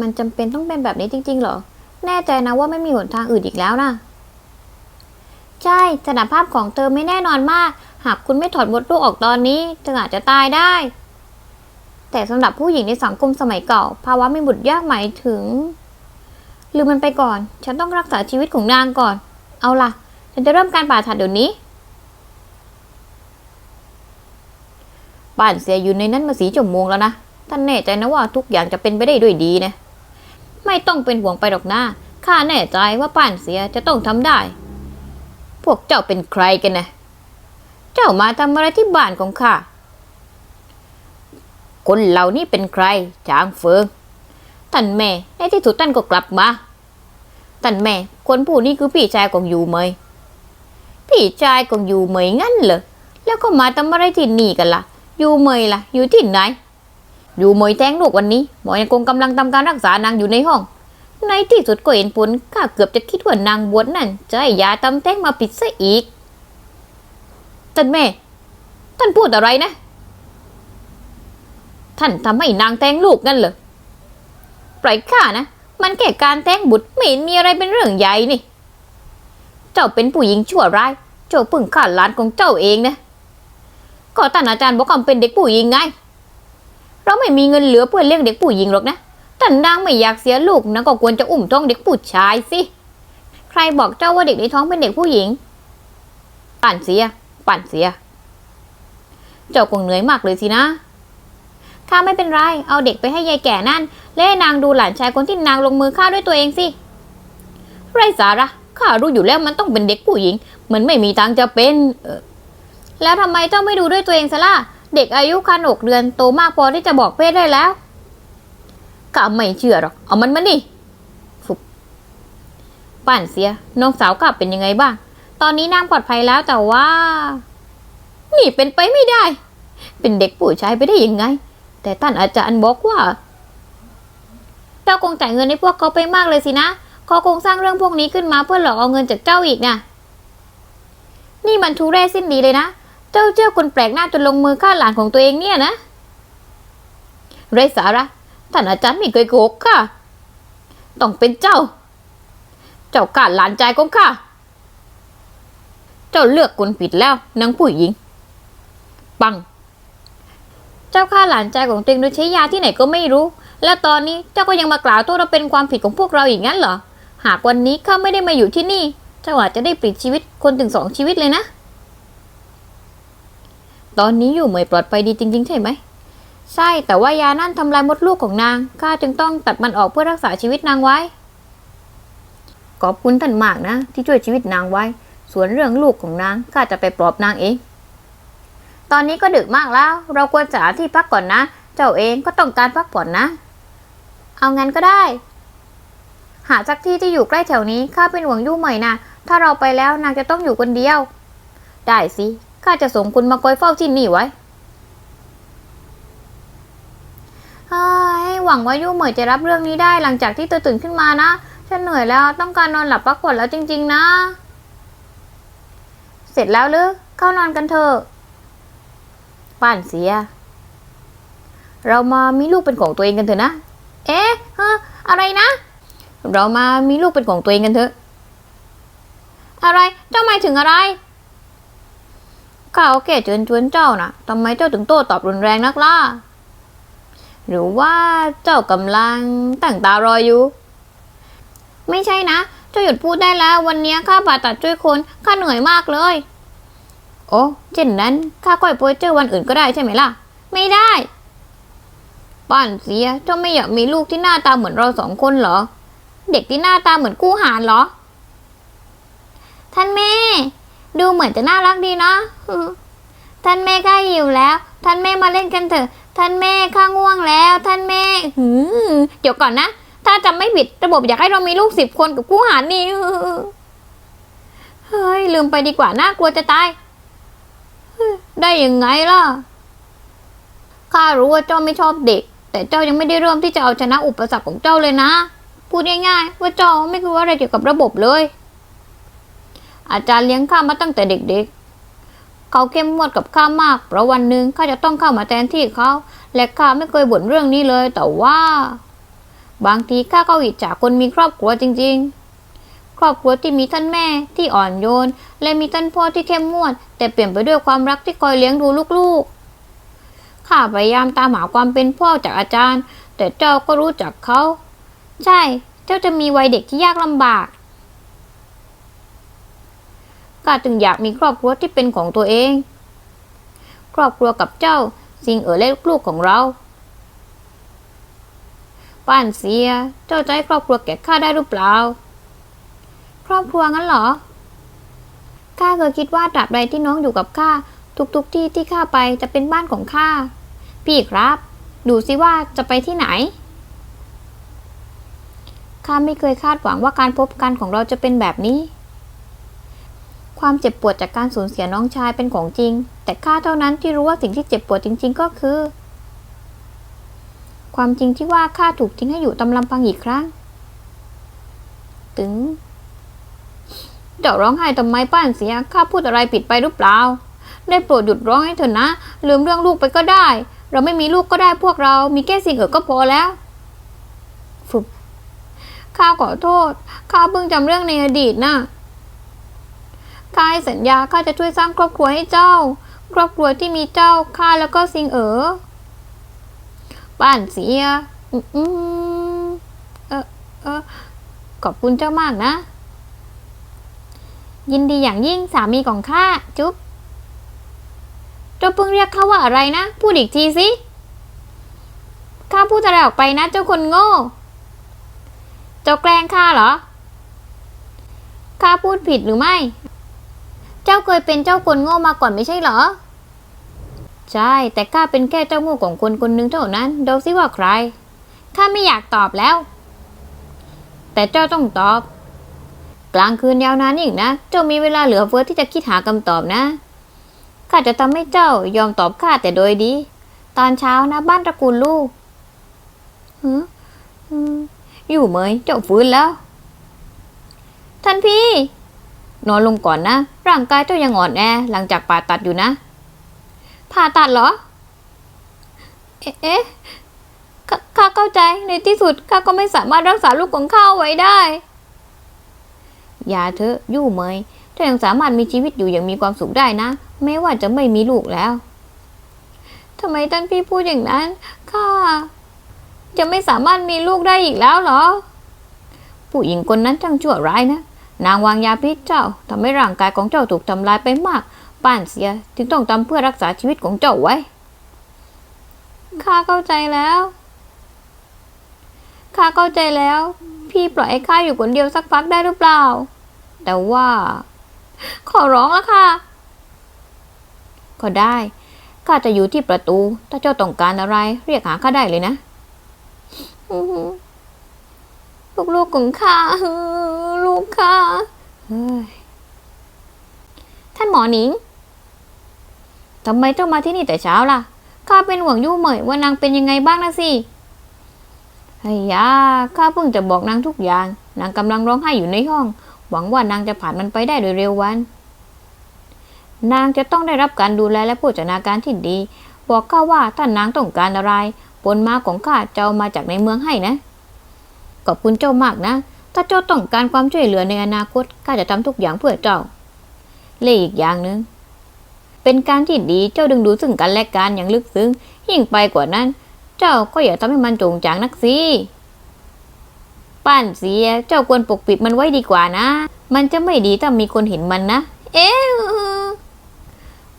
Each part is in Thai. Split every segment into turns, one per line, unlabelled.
มันจำเป็นต้องเป็นแบบนี้จริงๆ เหรอ แน่ใจนะว่าไม่มีหนทางอื่นอีกแล้วนะ ใช่ สถานภาพของเธอไม่แน่นอนมาก หากคุณไม่ถอดมดลูกออกตอนนี้เธออาจจะตายได้ แต่สำหรับผู้หญิงในสังคมสมัยเก่า ภาวะไม่บุตรยากหมายถึง ลืมมันไปก่อน ฉันต้องรักษาชีวิตของนางก่อน เอาล่ะ ฉันจะเริ่มการผ่าตัดเดี๋ยวนี้บ้านเสียอยู่ในนั้นมาสีชั่วงแล้วนะ ท่านแน่ใจนะว่าทุกอย่างจะเป็นไปได้ด้วยดีนะ ไม่ต้องเป็นห่วงไปหรอกนะข้าแน่ใจว่าป้านเสียจะต้องทำได้ พวกเจ้าเป็นใครกันนะ เจ้ามาทำอะไรที่บ้านของข้า คนเหล่านี้เป็นใครจางเฟิง ท่านแม่ในที่สุดท่านก็กลับมา ท่านแม่ คนผู้นี้คือพี่ชายของยูเมย พี่ชายของยูเมยงั้นเหรอ แล้วก็มาทำอะไรที่นี่กันล่ะ ยูเมยล่ะ อยู่ที่ไหน อยูเหมยแท้งลูกวันนี้ หมอยังคงกำลังทำการรักษานางอยู่ในห้อง ในที่สุดก็เห็นผลข้าเกือบจะคิดว่านางบวชนั่นจะให้ยาทำแท้งมาผิดซะอีก ท่านแม่ ท่านพูดอะไรนะ ท่านทำให้นางแท้งลูกนั่นเหรอปล่อยข้านะ มันแค่การแท้งบุตรไม่เห็นมีอะไรเป็นเรื่องใหญ่นี่ เจ้าเป็นผู้หญิงชั่วร้าย เจ้าพึ่งฆ่าหลานของเจ้าเองนะ ก็ท่านอาจารย์บอกว่าเป็นเด็กผู้หญิงไง เราไม่มีเงินเหลือเพื่อเลี้ยงเด็กผู้หญิงหรอกนะท่านนางไม่อยากเสียลูกนะก็ควรจะอุ้มท้องเด็กผู้ชายสิ ใครบอกเจ้าว่าเด็กในท้องเป็นเด็กผู้หญิง ปั่นเสีย ปั่นเสีย เจ้าคงเหนื่อยมากเลยสินะข้าไม่เป็นไร เอาเด็กไปให้ยายแก่นั่น และให้นางดูหลานชายคนที่นางลงมือฆ่าด้วยตัวเองสิ ไรสาระข้ารู้อยู่แล้วมันต้องเป็นเด็กผู้หญิง มันไม่มีทางจะเป็นเออแล้วทำไมเจ้าไม่ดูด้วยตัวเองซะล่ะ เด็กอายุคันหกเดือนโตมากพอที่จะบอกเพศได้แล้วข้าไม่เชื่อหรอก เอามันมานี่ฟุบป่านเสีย น้องสาวข้าเป็นยังไงบ้าง ตอนนี้นางปลอดภัยแล้วแต่ว่า นี่เป็นไปไม่ได้ เป็นเด็กผู้ชายไปได้ยังไง แต่ท่านอาจารย์บอกว่าเจ้าคงจ่ายเงินให้พวกเขาไปมากเลยสินะเขาคงสร้างเรื่องพวกนี้ขึ้นมาเพื่อหลอกเอาเงินจากเจ้าอีกนะนี่มันทุเรศสิ้นดีเลยนะ เจ้าเจ้าคนแปลกหน้าจนลงมือฆ่าหลานของตัวเองเนี่ยนะ ไรสาระท่านอาจารย์ไม่เคยโกหกค่ะ ต้องเป็นเจ้า เจ้าฆ่าหลานใจของข้า เจ้าเลือกคนผิดแล้วนางผู้หญิง ปัง เจ้าฆ่าหลานใจของตัวเองโดยใช้ยาที่ไหนก็ไม่รู้ และตอนนี้เจ้าก็ยังมากล่าวโทษว่าเป็นความผิดของพวกเราอย่างนั้นเหรอ หากวันนี้ข้าไม่ได้มาอยู่ที่นี่เจ้าอาจจะได้ปลิดชีวิตคนถึงสองชีวิตเลยนะ ตอนนี้อยู่เหมยปลอดภัยดีจริง ๆ ใช่ไหม ใช่ แต่ว่ายานั่นทำลายมดลูกของนาง ข้าจึงต้องตัดมันออกเพื่อรักษาชีวิตนางไว้ ขอบคุณท่านมากนะ ที่ช่วยชีวิตนางไว้ ส่วนเรื่องลูกของนาง ข้าจะไปปลอบนางเอง ตอนนี้ก็ดึกมากแล้ว เราควรจะหาที่พักก่อนนะ เจ้าเองก็ต้องการพักผ่อนนะ เอางั้นก็ได้ หาสักที่ที่อยู่ใกล้แถวนี้ ข้าเป็นห่วงยู่ใหม่นะ ถ้าเราไปแล้วนางจะต้องอยู่คนเดียว ได้สิ ข้าจะส่งคุณมาคอยเฝ้าที่นี่ไว้เฮ้ยหวังว่ายู่เหมยจะรับเรื่องนี้ได้หลังจากที่เธอตื่นขึ้นมานะ ฉันเหนื่อยแล้วต้องการนอนหลับพักผ่อนแล้วจริง ๆ นะ เสร็จแล้วหรือเข้านอนกันเถอะป้านเสีย เรามามีลูกเป็นของตัวเองกันเถอะนะ เอ๊ะฮะอะไรนะ เรามามีลูกเป็นของตัวเองกันเถอะ อะไรเจ้าหมายถึงอะไร ข้าแค่เชิญชวนเจ้านะทำไมเจ้าถึงโต้ตอบรุนแรงนักล่ะ หรือว่าเจ้ากำลังตั้งตารออยู่ ไม่ใช่นะ เจ้าหยุดพูดได้แล้ว วันนี้ข้าผ่าตัดช่วยคนข้าเหนื่อยมากเลย โอ้เช่นนั้นข้าก็ไปโปรเจอวันอื่นก็ได้ใช่ไหมล่ะ ไม่ได้ป้านเสียเจ้าไม่อยากมีลูกที่หน้าตาเหมือนเราสองคนเหรอ เด็กที่หน้าตาเหมือนกู้หารเหรอ ท่านแม่ ดูเหมือนจะน่ารักดีเนาะท่านแม่ข้าหิวแล้ว ท่านแม่มาเล่นกันเถอะ ท่านแม่ข้าง่วงแล้ว ท่านแม่หือเดี๋ยวก่อนนะ ถ้าจำไม่ผิดระบบอยากให้เรามีลูกสิบคนกับกู้หารนี่เฮ้ยลืมไปดีกว่าน่ากลัวจะตาย ได้ยังไงล่ะ ข้ารู้ว่าเจ้าไม่ชอบเด็ก แต่เจ้ายังไม่ได้เริ่มที่จะเอาชนะอุปสรรคของเจ้าเลยนะ พูดง่ายๆว่าเจ้าไม่รู้อะไรเกี่ยวกับระบบเลย อาจารย์เลี้ยงข้ามาตั้งแต่เด็กๆ เขาเข้มงวดกับข้ามาก เพราะวันหนึ่งข้าจะต้องเข้ามาแทนที่เขา และข้าไม่เคยบ่นเรื่องนี้เลย แต่ว่า บางทีข้าก็อิจฉาคนมีครอบครัวจริง ๆ ครอบครัวที่มีท่านแม่ที่อ่อนโยน และมีท่านพ่อที่เข้มงวด แต่เปลี่ยนไปด้วยความรักที่คอยเลี้ยงดูลูกๆ ข้าพยายามตามหาความเป็นพ่อจากอาจารย์ แต่เจ้าก็รู้จักเขา ใช่ เจ้าจะมีวัยเด็กที่ยากลำบาก ข้าจึงอยากมีครอบครัวที่เป็นของตัวเอง ครอบครัวกับเจ้าสิงเอ๋อและลูกของเราป้านเสีย เจ้าจะให้ครอบครัวแก่ข้าได้หรือเปล่า ครอบครัวงั้นเหรอ ข้าเคยคิดว่าตราบใดที่น้องอยู่กับข้าทุกๆที่ที่ข้าไปจะเป็นบ้านของข้า พี่ครับ ดูสิว่าจะไปที่ไหน ข้าไม่เคยคาดหวังว่าการพบกันของเราจะเป็นแบบนี้ ความเจ็บปวดจากการสูญเสียน้องชายเป็นของจริง แต่ข้าเท่านั้นที่รู้ว่าสิ่งที่เจ็บปวดจริง ๆ ก็คือ ความจริงที่ว่าข้าถูกทิ้งให้อยู่ตำลำพังอีกครั้งตึงเจ้าร้องไห้ทำไมป้านเสียข้าพูดอะไรผิดไปหรือเปล่า ได้โปรดหยุดร้องให้เถอะนะ ลืมเรื่องลูกไปก็ได้ เราไม่มีลูกก็ได้พวกเรา มีแค่สิ่งเอ๋อก็พอแล้วฝึบข้าขอโทษ ข้าเพิ่งจำเรื่องในอดีตน่ะ ข้าให้สัญญาข้าจะช่วยสร้างครอบครัวให้เจ้า ครอบครัวที่มีเจ้าข้าแล้วก็สิงเอ๋อป้านเสียอืมเออเออขอบคุณเจ้ามากนะ ยินดีอย่างยิ่งสามีของข้าจุ๊บเจ้าเพิ่งเรียกเขาว่าอะไรนะพูดอีกทีสิข้าพูดอะไรออกไปนะเจ้าคนโง่ เจ้าแกล้งข้าเหรอข้าพูดผิดหรือไม่ จ้าเคยเป็นเจ้าคนโง่มาก่อนไม่ใช่เหรอ ใช่ แต่ข้าเป็นแค่เจ้าโง่ของคนคนหนึ่งเท่านั้นเดาซิว่าใคร ข้าไม่อยากตอบแล้ว แต่เจ้าต้องตอบ กลางคืนยาวนานอีกนะ เจ้ามีเวลาเหลือเฟือที่จะคิดหาคำตอบนะ ข้าจะทำให้เจ้ายอมตอบข้าแต่โดยดี ตอนเช้านะบ้านตระกูลลูกฮะอืมอยู่เหมยเจ้าฟื้นแล้ว ท่านพี่ นอนลงก่อนนะ ร่างกายเจ้ายังอ่อนแอหลังจากผ่าตัดอยู่นะ ผ่าตัดเหรอ เอ๊ะข้าข้าเข้าใจในที่สุดข้าก็ไม่สามารถรักษาลูกของข้าไว้ได้ อย่าเถอะยู่เหมยเจ้ายังสามารถมีชีวิตอยู่อย่างมีความสุขได้นะแม้ว่าจะไม่มีลูกแล้วทำไมท่านพี่พูดอย่างนั้นข้าจะไม่สามารถมีลูกได้อีกแล้วเหรอ ผู้หญิงคนนั้นช่างชั่วร้ายนะ นางวางยาพิษเจ้าทำให้ร่างกายของเจ้าถูกทำลายไปมากป้านเสียจึงต้องทำเพื่อรักษาชีวิตของเจ้าไว้ ข้าเข้าใจแล้ว ข้าเข้าใจแล้ว พี่ปล่อยให้ข้าอยู่คนเดียวสักพักได้หรือเปล่า แต่ว่า ขอร้องแล้วค่ะ ก็ได้ ข้าจะอยู่ที่ประตู ถ้าเจ้าต้องการอะไร เรียกหาข้าได้เลยนะ อือ ลูกๆของข้าลูกข้าท่านหมอหนิงทำไมเจ้ามาที่นี่แต่เช้าล่ะข้าเป็นห่วงยู่เหมยว่านางเป็นยังไงบ้างนะสิไอ้ยาข้าเพิ่งจะบอกนางทุกอย่าง นางกำลังร้องไห้อยู่ในห้อง หวังว่านางจะผ่านมันไปได้โดยเร็ววัน นางจะต้องได้รับการดูแลและโภชนาการที่ดี บอกข้าว่าถ้านางต้องการอะไรผลมาของข้าจะเอามาจากในเมืองให้นะ ขอบคุณเจ้ามากนะ ถ้าเจ้าต้องการความช่วยเหลือในอนาคตข้าจะทำทุกอย่างเพื่อเจ้าและอีกอย่างหนึ่งเป็นการที่ดีเจ้าดึงดูซึ่งกันและกันอย่างลึกซึ้ง ยิ่งไปกว่านั้น เจ้าก็อย่าทำให้มันโจงจางนักสิป้านเสียเจ้าควรปกปิดมันไว้ดีกว่านะ มันจะไม่ดีถ้ามีคนเห็นมันนะ เอ๊ะ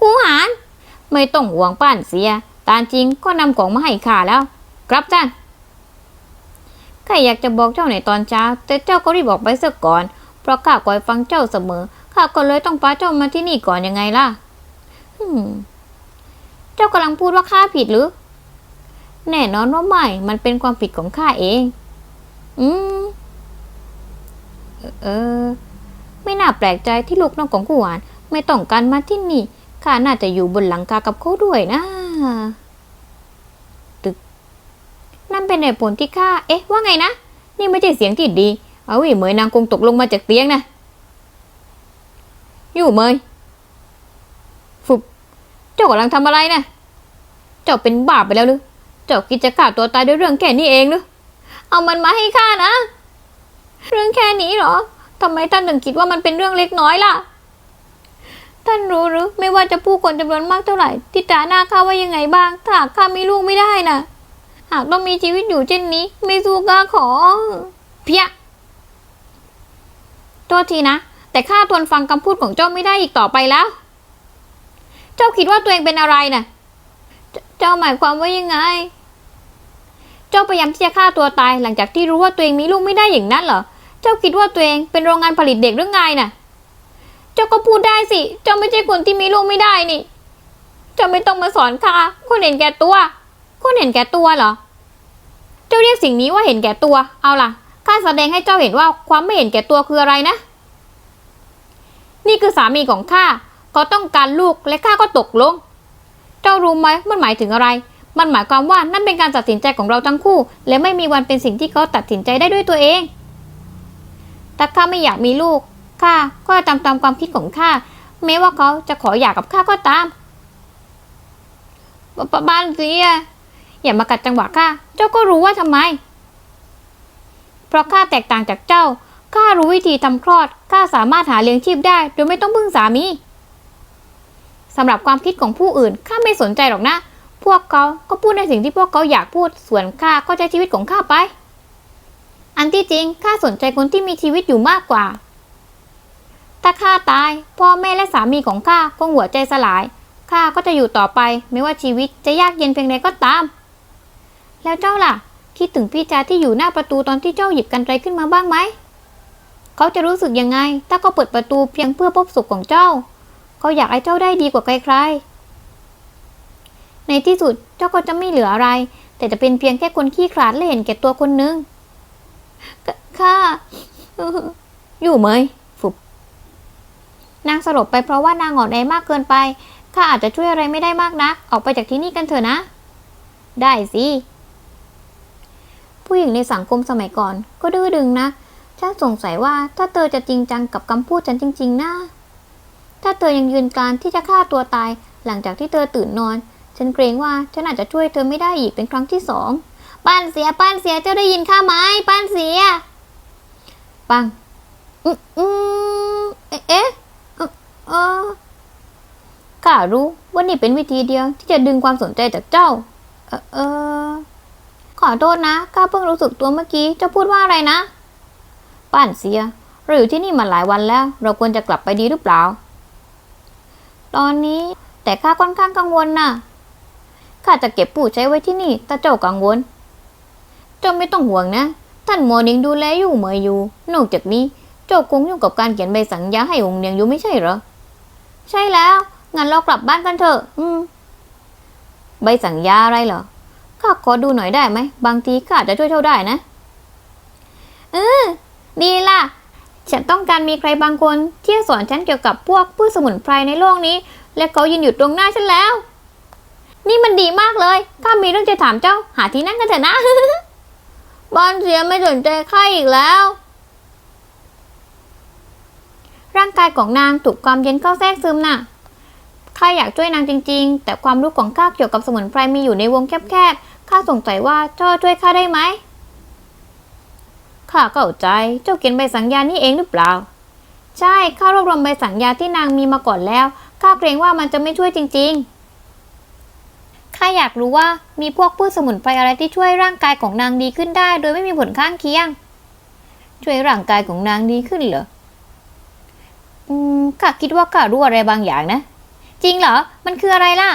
กูหาน ไม่ต้องห่วงป้านเสีย ตามจริงก็นำของมาให้ข้าแล้ว ครับท่าน ข้าอยากจะบอกเจ้าในตอนเช้า แต่เจ้าก็รีบบอกไปเสียก่อน เพราะข้าคอยฟังเจ้าเสมอ ข้าก็เลยต้องพาเจ้ามาที่นี่ก่อนยังไงล่ะอืมเจ้ากำลังพูดว่าข้าผิดหรือ แน่นอนว่าไม่ มันเป็นความผิดของข้าเอง อืม เออ ไม่น่าแปลกใจที่ลูกน้องของกูหวาน ไม่ต้องการมาที่นี่ ข้าน่าจะอยู่บนหลังคากับเขาด้วยนะ นั่นเป็นเหตุผลที่ข้า เอ๊ะ ว่าไงนะ นี่ไม่ใช่เสียงที่ดี เอาวิเหมยนางคงตกลงมาจากเตียงนะ อยู่เมยฟุบเจ้ากำลังทำอะไรนะ เจ้าเป็นบ้าไปแล้วหรือ เจ้าคิดจะฆ่าตัวตายด้วยเรื่องแค่นี้เองหรือ เอามันมาให้ข้านะ เรื่องแค่นี้เหรอทำไมท่านถึงคิดว่ามันเป็นเรื่องเล็กน้อยล่ะ ท่านรู้หรือไม่ว่าจะผู้คนจำนวนมากเท่าไหร่ ที่ตราหน้าข้าว่ายังไงบ้าง ถ้าข้ามีลูกไม่ได้น่ะ หากต้องมีชีวิตอยู่เช่นนี้ ไม่สู้ข้าขอ เพียโทษทีนะ แต่ข้าทนฟังคำพูดของเจ้าไม่ได้อีกต่อไปแล้ว เจ้าคิดว่าตัวเองเป็นอะไรน่ะ เจ้าหมายความว่ายังไง เจ้าพยายามที่จะฆ่าตัวตายหลังจากที่รู้ว่าตัวเองมีลูกไม่ได้อย่างนั้นเหรอ เจ้าคิดว่าตัวเองเป็นโรงงานผลิตเด็กหรือไงน่ะ เจ้าก็พูดได้สิ เจ้าไม่ใช่คนที่มีลูกไม่ได้นี่ เจ้าไม่ต้องมาสอนข้าคนเห็นแก่ตัว คนเห็นแก่ตัวเหรอ จ้าเรียกสิ่งนี้ว่าเห็นแก่ตัว เอาล่ะ ข้าแสดงให้เจ้าเห็นว่าความไม่เห็นแก่ตัวคืออะไรนะ นี่คือสามีของข้าเขาต้องการลูกและข้าก็ตกลง เจ้ารู้ไหมมันหมายถึงอะไร มันหมายความว่านั่นเป็นการตัดสินใจของเราทั้งคู่ และไม่มีวันเป็นสิ่งที่เขาตัดสินใจได้ด้วยตัวเองถ้าข้าไม่อยากมีลูก ข้าก็จะทำตามความคิดของข้า แม้ว่าเขาจะขอหย่ากับข้าก็ตาม บ้านเสียอย่ามากัดจังหวะข้า จ้าก็รู้ว่าทำไม เพราะข้าแตกต่างจากเจ้า ข้ารู้วิธีทำคลอด ข้าสามารถหาเลี้ยงชีพได้ โดยไม่ต้องพึ่งสามีสำหรับความคิดของผู้อื่น ข้าไม่สนใจหรอกนะ พวกเขาก็พูดในสิ่งที่พวกเขาอยากพูด ส่วนข้าก็ใช้ชีวิตของข้าไป อันที่จริง ข้าสนใจคนที่มีชีวิตอยู่มากกว่า ถ้าข้าตาย พ่อแม่และสามีของข้าคงหัวใจสลาย ข้าก็จะอยู่ต่อไป ไม่ว่าชีวิตจะยากเย็นเพียงใดก็ตาม แล้วเจ้าล่ะ คิดถึงพี่จาที่อยู่หน้าประตูตอนที่เจ้าหยิบกันไกรขึ้นมาบ้างไหม เขาจะรู้สึกยังไง ถ้าเขาเปิดประตูเพียงเพื่อพบสุขของเจ้า เขาอยากให้เจ้าได้ดีกว่าใครๆ ในที่สุดเจ้าก็จะไม่เหลืออะไร แต่จะเป็นเพียงแค่คนขี้ขลาดและเห็นแก่ตัวคนหนึงข้าเอ่ออยู่ไหมฟุบนางสลบไปเพราะว่านางอ่อนแอมากเกินไปข้าอาจจะช่วยอะไรไม่ได้มากนัก ออกไปจากที่นี่กันเถอะนะ ได้สิ ผู้หญิงในสังคมสมัยก่อน ก็ดื้อดึงนะ ฉันสงสัยว่าถ้าเธอจะจริงจังกับคำพูดฉันจริง ๆนะ ถ้าเธอยังยืนการที่จะฆ่าตัวตาย หลังจากที่เธอตื่นนอน ฉันเกรงว่าฉันอาจจะช่วยเธอไม่ได้อีกเป็นครั้งที่สองป้านเสียป้านเสียเจ้าได้ยินข้าไหมป้านเสีย ปัง อืมอืมเอ๊ะเอ่อเออข้ารู้ว่านี่เป็นวิธีเดียวที่จะดึงความสนใจจากเจ้า เออเออ ขอโทษนะข้าเพิ่งรู้สึกตัวเมื่อกี้เจ้าพูดว่าอะไรนะ ป้านเสีย เราอยู่ที่นี่มาหลายวันแล้ว เราควรจะกลับไปดีหรือเปล่า ตอนนี้แต่ข้าค่อนข้างกังวลนะข้าจะเก็บปู่ใช้ไว้ที่นี่ถ้าเจ้ากังวล เจ้าไม่ต้องห่วงนะ ท่านหมอนิงดูแลอยู่เมื่ออยู่ นอกจากนี้เจ้าคงยุ่งกับการเขียนใบสั่งยาให้องค์เนียงอยู่ไม่ใช่เหรอ ใช่แล้ว งั้นเรากลับบ้านกันเถอะ อืม ใบสั่งยาอะไรเหรอ ข้าขอดูหน่อยได้ไหม บางทีข้าอาจจะช่วยเจ้าได้นะ เออ ดีล่ะ ฉันต้องการมีใครบางคนที่สอนฉันเกี่ยวกับพวกพืชสมุนไพรในโลกนี้ และเขายืนอยู่ตรงหน้าฉันแล้ว นี่มันดีมากเลย ข้ามีเรื่องจะถามเจ้า หาที่นั่งกันเถอะนะบอลเสียไม่สนใจข้าอีกแล้ว ร่างกายของนางถูกความเย็นเข้าแทรกซึมน่ะข้าอยากช่วยนางจริง ๆ แต่ความรู้ของข้าเกี่ยวกับสมุนไพรมีอยู่ในวงแคบๆ ข้าสงสัยว่าเจ้าช่วยข้าได้ไหม ข้าเข้าใจ เจ้าเขียนใบสัญญานี่เองหรือเปล่า ใช่ ข้ารวบรวมใบสัญญาที่นางมีมาก่อนแล้ว ข้าเกรงว่ามันจะไม่ช่วยจริง ๆ ข้าอยากรู้ว่ามีพวกพืชสมุนไพรอะไรที่ช่วยร่างกายของนางดีขึ้นได้ โดยไม่มีผลข้างเคียง ช่วยร่างกายของนางดีขึ้นเหรอ อืม ข้าคิดว่าข้ารู้อะไรบางอย่างนะ จริงเหรอ มันคืออะไรล่ะ